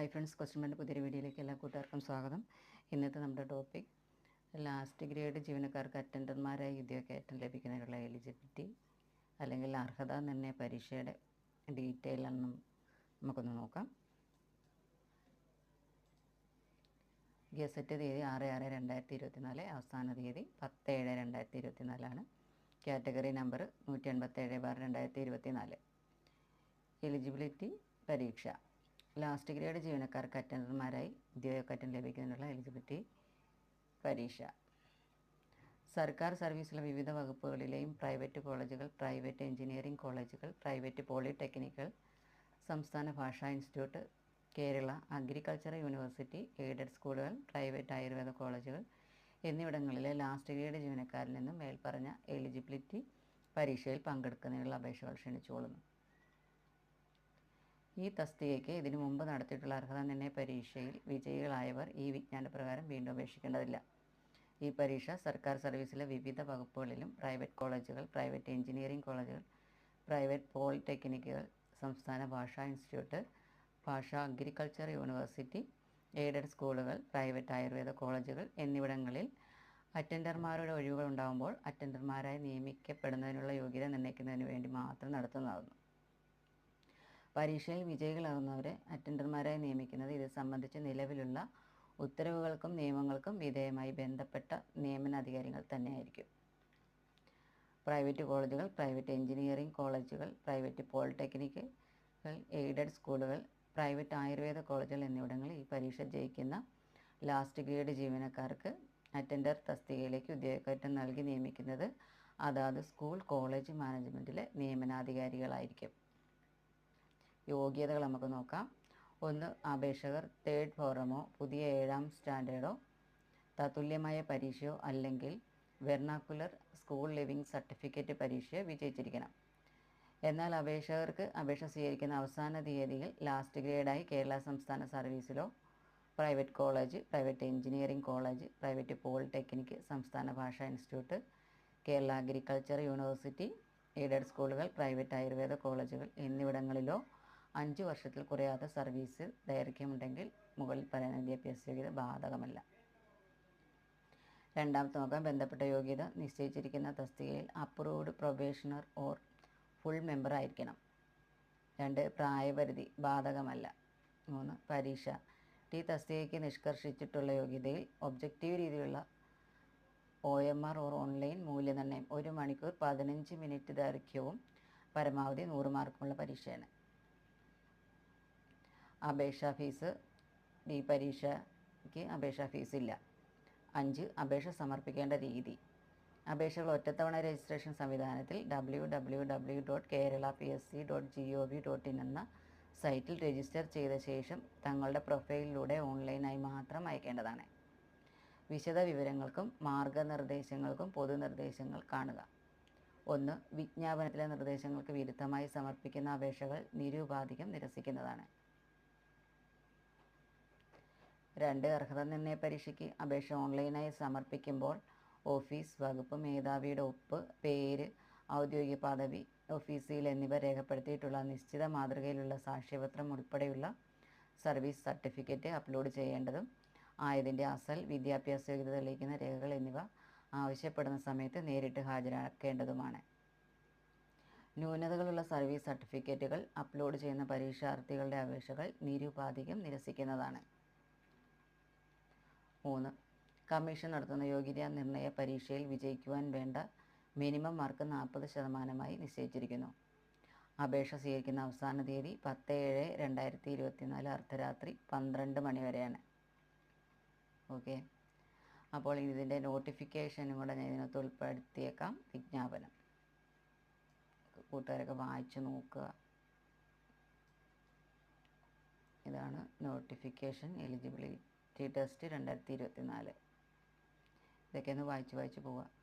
Hi friends question പുതിയൊരു വീഡിയോയിലേക്ക് എല്ലാ കൂട്ടുകാർക്കും സ്വാഗതം. ഇന്നത്തെ നമ്മുടെ ടോപ്പിക് ലാസ്റ്റ് ഗ്രേഡ് ജീവനക്കാർക്ക് അറ്റൻഡർമാരായി ഉദ്യോഗക്കയറ്റം ലഭിക്കുന്നതിനുള്ള എലിജിബിലിറ്റി അല്ലെങ്കിൽ അർഹത നിർണയ പരീക്ഷയുടെ ഡീറ്റെയിൽ എന്നും നമുക്കൊന്ന് നോക്കാം. ഗസറ്റ് തീയതി ആറ് ആറ് രണ്ടായിരത്തി ഇരുപത്തി നാല് അവസാന തീയതി പത്ത് ഏഴ് രണ്ടായിരത്തി ഇരുപത്തി നാലാണ് കാറ്റഗറി നമ്പർ നൂറ്റി എൺപത്തേഴ് ബാർ രണ്ടായിരത്തി ഇരുപത്തി നാല് എലിജിബിലിറ്റി പരീക്ഷ. ലാസ്റ്റ് ഗ്രേഡ് ജീവനക്കാർക്ക് അറ്റൻഡർമാരായി ഉദ്യോഗക്കയറ്റം ലഭിക്കുന്നതിനുള്ള എലിജിബിലിറ്റി പരീക്ഷ. സർക്കാർ സർവീസിലെ വിവിധ വകുപ്പുകളിലെയും പ്രൈവറ്റ് കോളേജുകൾ പ്രൈവറ്റ് എഞ്ചിനീയറിംഗ് കോളേജുകൾ പ്രൈവറ്റ് പോളിടെക്നിക്കൽ സംസ്ഥാന ഭാഷാ institute Kerala agriculture university aided സ്കൂളുകൾ പ്രൈവറ്റ് ആയുർവേദ കോളേജുകൾ എന്നിവിടങ്ങളിലെ ലാസ്റ്റ് ഗ്രേഡ് ജീവനക്കാരിൽ നിന്നും മേൽപ്പറഞ്ഞ എലിജിബിലിറ്റി പരീക്ഷയിൽ പങ്കെടുക്കുന്നതിനുള്ള അപേക്ഷകൾ ക്ഷണിച്ചുകൊള്ളുന്നു. ഈ തസ്തികയ്ക്ക് ഇതിനു മുമ്പ് നടത്തിയിട്ടുള്ള അർഹത നിർണയ പരീക്ഷയിൽ വിജയികളായവർ ഈ വിജ്ഞാനപ്രകാരം വീണ്ടും അപേക്ഷിക്കേണ്ടതില്ല. ഈ പരീക്ഷ സർക്കാർ സർവീസിലെ വിവിധ വകുപ്പുകളിലും പ്രൈവറ്റ് കോളേജുകൾ പ്രൈവറ്റ് എഞ്ചിനീയറിംഗ് കോളേജുകൾ പ്രൈവറ്റ് പോളിടെക്നിക്കുകൾ സംസ്ഥാന ഭാഷാ ഇൻസ്റ്റിറ്റ്യൂട്ട് ഭാഷാ അഗ്രികൾച്ചർ യൂണിവേഴ്സിറ്റി എയ്ഡഡ് സ്കൂളുകൾ പ്രൈവറ്റ് ആയുർവേദ കോളേജുകൾ എന്നിവിടങ്ങളിൽ അറ്റൻഡർമാരുടെ ഒഴിവുകൾ ഉണ്ടാകുമ്പോൾ അറ്റൻഡർമാരായി നിയമിക്കപ്പെടുന്നതിനുള്ള യോഗ്യത നിർണയിക്കുന്നതിന് വേണ്ടി മാത്രം നടത്തുന്നതാകുന്നു. പരീക്ഷയിൽ വിജയികളാകുന്നവരെ അറ്റൻഡർമാരായി നിയമിക്കുന്നത് ഇത് സംബന്ധിച്ച് നിലവിലുള്ള ഉത്തരവുകൾക്കും നിയമങ്ങൾക്കും വിധേയമായി ബന്ധപ്പെട്ട നിയമനാധികാരികൾ തന്നെയായിരിക്കും. പ്രൈവറ്റ് കോളേജുകൾ പ്രൈവറ്റ് എഞ്ചിനീയറിംഗ് കോളേജുകൾ പ്രൈവറ്റ് പോളിടെക്നിക്കുകൾ എയ്ഡഡ് സ്കൂളുകൾ പ്രൈവറ്റ് ആയുർവേദ കോളേജുകൾ എന്നിവിടങ്ങളിൽ ഈ പരീക്ഷ ജയിക്കുന്ന ലാസ്റ്റ് ഗ്രേഡ് ജീവനക്കാർക്ക് അറ്റൻഡർ തസ്തികയിലേക്ക് ഉദ്യോഗക്കയറ്റം നൽകി നിയമിക്കുന്നത് അതാത് സ്കൂൾ കോളേജ് മാനേജ്മെന്റിലെ നിയമനാധികാരികളായിരിക്കും. യോഗ്യതകൾ നമുക്ക് നോക്കാം. ഒന്ന് അപേക്ഷകർ തേർഡ് ഫോറമോ പുതിയ ഏഴാം സ്റ്റാൻഡേർഡോ തത്തുല്യമായ പരീക്ഷയോ അല്ലെങ്കിൽ വെർണാക്കുലർ സ്കൂൾ ലിവിംഗ് സർട്ടിഫിക്കറ്റ് പരീക്ഷയോ വിജയിച്ചിരിക്കണം. എന്നാൽ അപേക്ഷകർക്ക് അപേക്ഷ സ്വീകരിക്കുന്ന അവസാന തീയതിയിൽ ലാസ്റ്റ് ഗ്രേഡായി കേരള സംസ്ഥാന സർവീസിലോ private college private engineering college private polytechnic സംസ്ഥാന ഭാഷാ institute Kerala agriculture university aided സ്കൂളുകൾ പ്രൈവറ്റ് ആയുർവേദ കോളേജുകൾ എന്നിവിടങ്ങളിലോ അഞ്ച് വർഷത്തിൽ കുറയാത്ത സർവീസ് ദൈർഘ്യമുണ്ടെങ്കിൽ മുകളിൽ പറയുന്ന വിദ്യാഭ്യാസ യോഗ്യത ബാധകമല്ല. രണ്ടാമത്തെ നോക്കാം ബന്ധപ്പെട്ട യോഗ്യത നിശ്ചയിച്ചിരിക്കുന്ന തസ്തികയിൽ approved probationer or full member ആയിരിക്കണം. രണ്ട് പ്രായപരിധി ബാധകമല്ല. മൂന്ന് പരീക്ഷ. ടി തസ്തികയ്ക്ക് നിഷ്കർഷിച്ചിട്ടുള്ള യോഗ്യതയിൽ ഒബ്ജക്റ്റീവ് രീതിയിലുള്ള O M R or online മൂല്യനിർണയം ഒരു മണിക്കൂർ പതിനഞ്ച് മിനിറ്റ് ദൈർഘ്യവും പരമാവധി നൂറ് മാർക്കുമുള്ള പരീക്ഷയാണ്. അപേക്ഷാ ഫീസ് ഈ പരീക്ഷയ്ക്ക് അപേക്ഷാ ഫീസില്ല. അഞ്ച് അപേക്ഷ സമർപ്പിക്കേണ്ട രീതി. അപേക്ഷകൾ ഒറ്റത്തവണ രജിസ്ട്രേഷൻ സംവിധാനത്തിൽ W W W dot Kerala P S C dot G O V dot in എന്ന സൈറ്റിൽ രജിസ്റ്റർ ചെയ്ത ശേഷം തങ്ങളുടെ പ്രൊഫൈലിലൂടെ ഓൺലൈനായി മാത്രം അയക്കേണ്ടതാണ്. വിശദ വിവരങ്ങൾക്കും മാർഗനിർദ്ദേശങ്ങൾക്കും പൊതുനിർദ്ദേശങ്ങൾ കാണുക. ഒന്ന് വിജ്ഞാപനത്തിലെ നിർദ്ദേശങ്ങൾക്ക് വിരുദ്ധമായി സമർപ്പിക്കുന്ന അപേക്ഷകൾ നിരുപാധികം നിരസിക്കുന്നതാണ്. രണ്ട് അർഹത നിർണയ പരീക്ഷയ്ക്ക് അപേക്ഷ ഓൺലൈനായി സമർപ്പിക്കുമ്പോൾ ഓഫീസ് വകുപ്പ് മേധാവിയുടെ ഒപ്പ് പേര് ഔദ്യോഗിക പദവി ഓഫീസിൽ എന്നിവ രേഖപ്പെടുത്തിയിട്ടുള്ള നിശ്ചിത മാതൃകയിലുള്ള സാക്ഷ്യപത്രം ഉൾപ്പെടെയുള്ള സർവീസ് സർട്ടിഫിക്കറ്റ് അപ്ലോഡ് ചെയ്യേണ്ടതും ആയതിന്റെ അസൽ വിദ്യാഭ്യാസ യോഗ്യത തെളിയിക്കുന്ന രേഖകൾ എന്നിവ ആവശ്യപ്പെടുന്ന സമയത്ത് നേരിട്ട് ഹാജരാക്കേണ്ടതുമാണ്. ന്യൂനതകളുള്ള സർവീസ് സർട്ടിഫിക്കറ്റുകൾ അപ്ലോഡ് ചെയ്യുന്ന പരീക്ഷാർത്ഥികളുടെ അപേക്ഷകൾ നിരുപാധികം നിരസിക്കുന്നതാണ്. മൂന്ന്. കമ്മീഷൻ നടത്തുന്ന യോഗ്യതാ നിർണയ പരീക്ഷയിൽ വിജയിക്കുവാൻ വേണ്ട മിനിമം മാർക്ക് നാൽപ്പത് ശതമാനമായി നിശ്ചയിച്ചിരിക്കുന്നു. അപേക്ഷ സ്വീകരിക്കുന്ന അവസാന തീയതി പത്ത് ഏഴ് രണ്ടായിരത്തി ഇരുപത്തിനാല് അർദ്ധരാത്രി പന്ത്രണ്ട് മണി വരെയാണ്. ഓക്കെ. അപ്പോൾ ഇതിന്റെ നോട്ടിഫിക്കേഷനും കൂടെ ഞാൻ ഇതിനകത്ത് ഉൾപ്പെടുത്തിയേക്കാം. വിജ്ഞാപനം. കൂട്ടുകാരൊക്കെ വായിച്ചു നോക്കുക. ഇതാണ് നോട്ടിഫിക്കേഷൻ എലിജിബിലിറ്റി. ടെസ്റ്റ് രണ്ടായിരത്തി ഇരുപത്തി നാല് ഇതൊക്കെ ഒന്ന് വായിച്ച് വായിച്ച് പോവുക